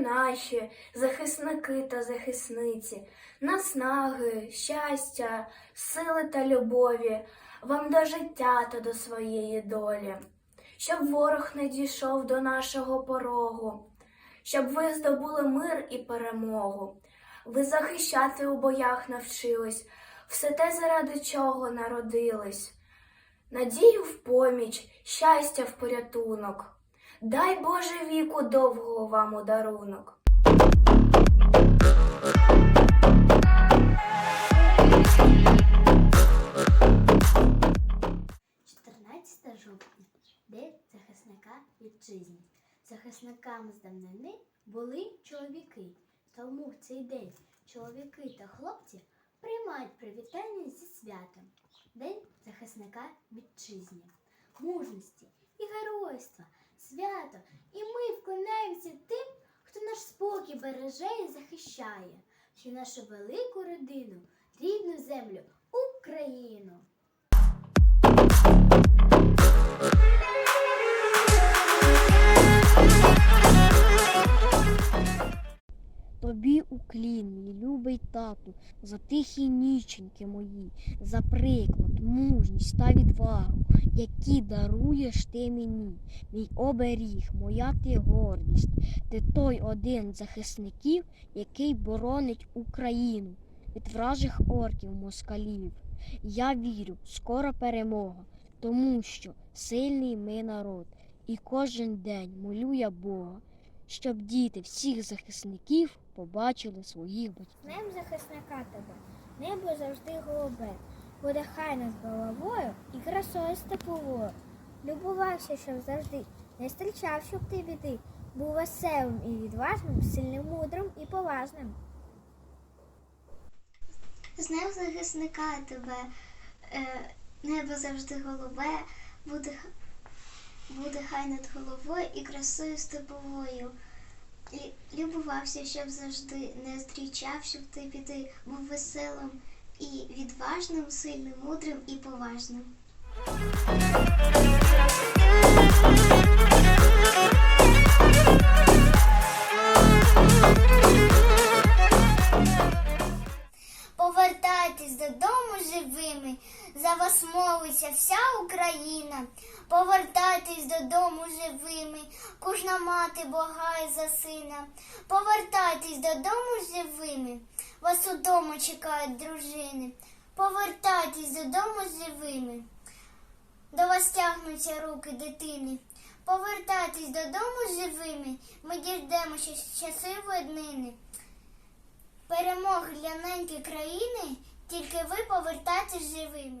наші захисники та захисниці, наснаги, щастя, сили та любові, вам до життя та до своєї долі, щоб ворог не дійшов до нашого порогу, щоб ви здобули мир і перемогу. Ви захищати у боях навчились, все те, заради чого народились. Надію в поміч, щастя в порятунок. Дай Боже віку довгого вам у дарунок. – 14 жовтня День захисника вітчизни. Захисниками з давнини були чоловіки. Тому в цей день чоловіки та хлопці приймають привітання зі святом. День захисника вітчизни, мужності і геройства, свято. І ми вклоняємося тим, хто наш спокій береже і захищає, що нашу велику родину, рідну землю, Україну. Тату, за тихі ніченьки мої, за приклад, мужність та відвагу, які даруєш ти мені, мій оберіг, моя ти гордість, ти той один захисників, який боронить Україну від вражих орків москалів. Я вірю, скоро перемога, тому що сильний ми народ, і кожен день молю я Бога щоб діти всіх захисників побачили своїх батьків. Днем захисника тебе, небо завжди голубе, буде хай над головою і красою степовою. Любувався, щоб завжди, не стрічав, щоб ти біди, був веселим і відважним, сильним, мудрим і поважним. З Днем захисника тебе, е, небо завжди голубе, буде, буде хай над головою і красою степовою. Любувався, щоб завжди не зустрічав, щоб ти піти був веселим і відважним, сильним, мудрим і поважним. За вас молиться вся Україна. Повертайтесь додому живими, кожна мати благає за сина. Повертайтесь додому живими, вас удома чекають дружини. Повертайтесь додому живими, до вас тягнуться руки дитини. Повертайтесь додому живими, ми дійдемо щас- щасливої днини. Перемоги для неньки країни, тільки ви повертайтесь живими.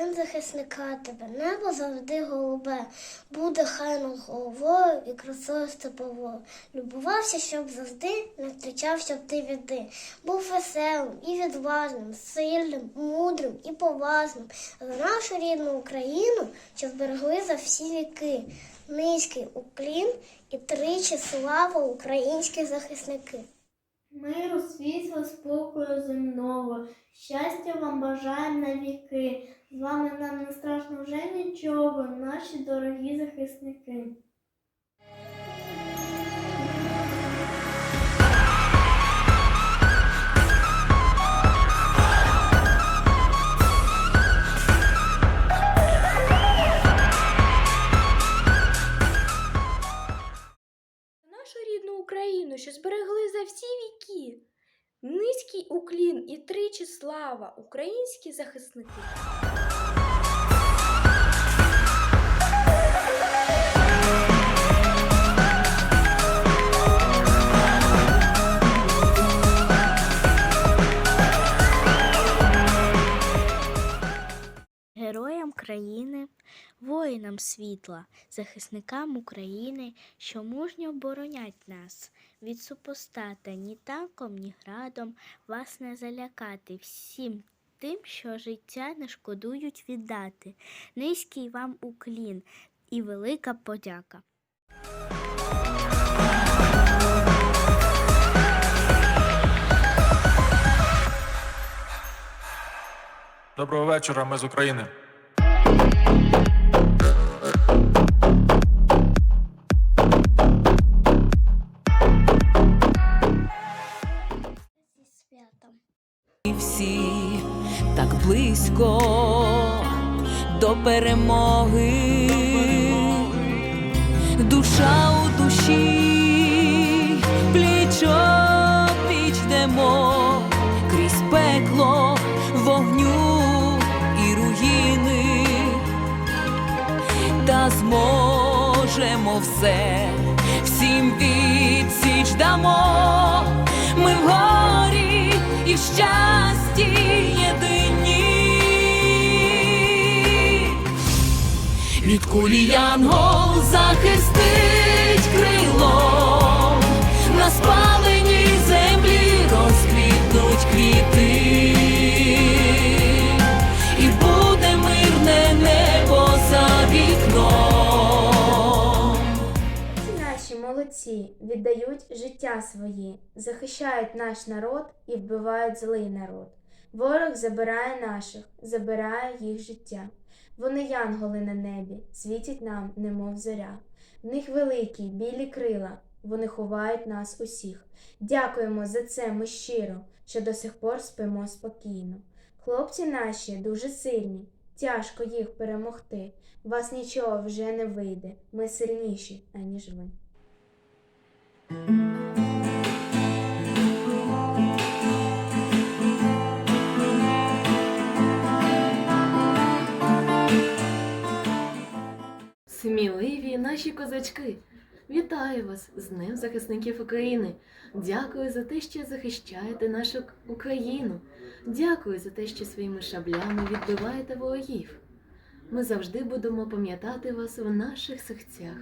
З захисника тебе, небо завжди голубе, буде хай над головою і красою степовою. Любувався, щоб завжди не зустрічав, щоб ти біди. Був веселим і відважним, сильним, мудрим і поважним. За нашу рідну Україну, що зберегли за всі віки. Низький уклін і тричі слава українські захисники. Миру, світла, спокою земного, щастя вам бажаємо на віки. З вами нам не страшно вже нічого, наші дорогі захисники. Нашу рідну Україну, що зберегли за всі віки. Низький уклін і тричі слава, українські захисники. Героям країни, воїнам світла, захисникам України, що мужньо оборонять нас. Від супостата ні танком, ні градом вас не залякати всім тим, що життя не шкодують віддати. Низький вам уклін і велика подяка. Доброго вечора, ми з України. Пекло вогню і руїни, та зможемо все, всім відсіч дамо. Ми в горі і в щасті єдині. Від кулі янгол захистить молодці віддають життя свої, захищають наш народ і вбивають злий народ. Ворог забирає наших, забирає їх життя. Вони янголи на небі, світять нам, немов зоря. В них великі, білі крила, вони ховають нас усіх. Дякуємо за це ми щиро, що до сих пор спимо спокійно. Хлопці наші дуже сильні, тяжко їх перемогти. Вас нічого вже не вийде, ми сильніші, аніж ви. Сміливі наші козачки! Вітаю вас з Днем захисників України. Дякую за те, що захищаєте нашу Україну. Дякую за те, що своїми шаблями відбиваєте ворогів. Ми завжди будемо пам'ятати вас в наших серцях.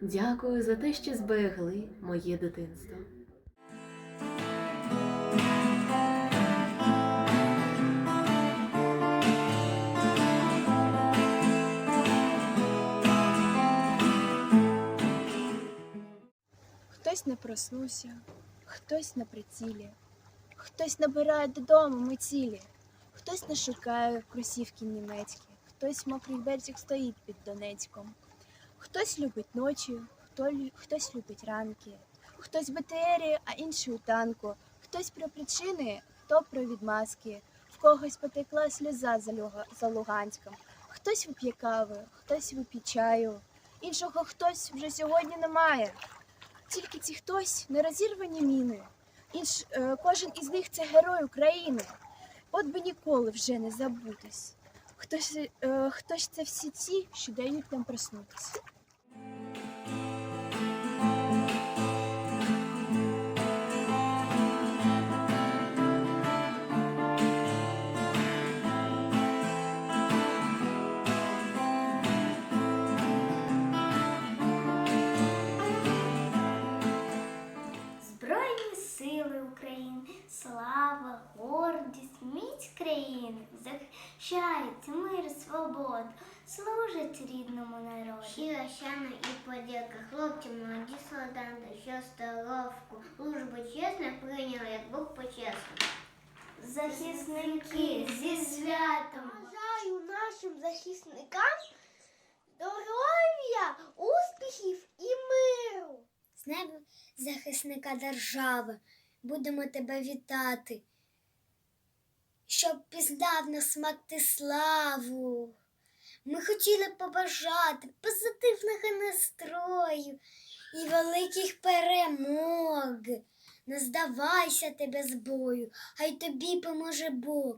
Дякую за те, що зберегли моє дитинство. Хтось не проснувся, хтось на прицілі, хтось набирає додому ми цілі, хтось не шукає кросівки німецькі, хтось мокрий берег стоїть під Донецьком, хтось любить ночі, хто, хтось любить ранки, хтось БТРі, а інший у танку, хтось про причини, хто про відмазки, в когось потекла сльоза за, Люга- за Луганськом, хтось вип'є кави, хтось вип'є чаю, іншого хтось вже сьогодні немає. Тільки ці хтось не розірвані міни. Інш, е, кожен із них це герой України. От би ніколи вже не забутись. Хтось, е, хтось це всі ті, що дають нам проснутися. Збройні сили України, слава, гордість, міць країни, захищають мир, свободу, служать рідному народу. Щира шана і подяка хлопцям, молоді солдати, що столовку, службу чесно прийняли, як Бог почесно. Захисники зі святом! Бажаю нашим захисникам здоров'я, успіхів і миру. З неба захисника держави, будемо тебе вітати, щоб пізнав на смак славу. Ми хотіли побажати позитивного настрою і великих перемог. Не здавайся тебе з бою, хай тобі поможе Бог.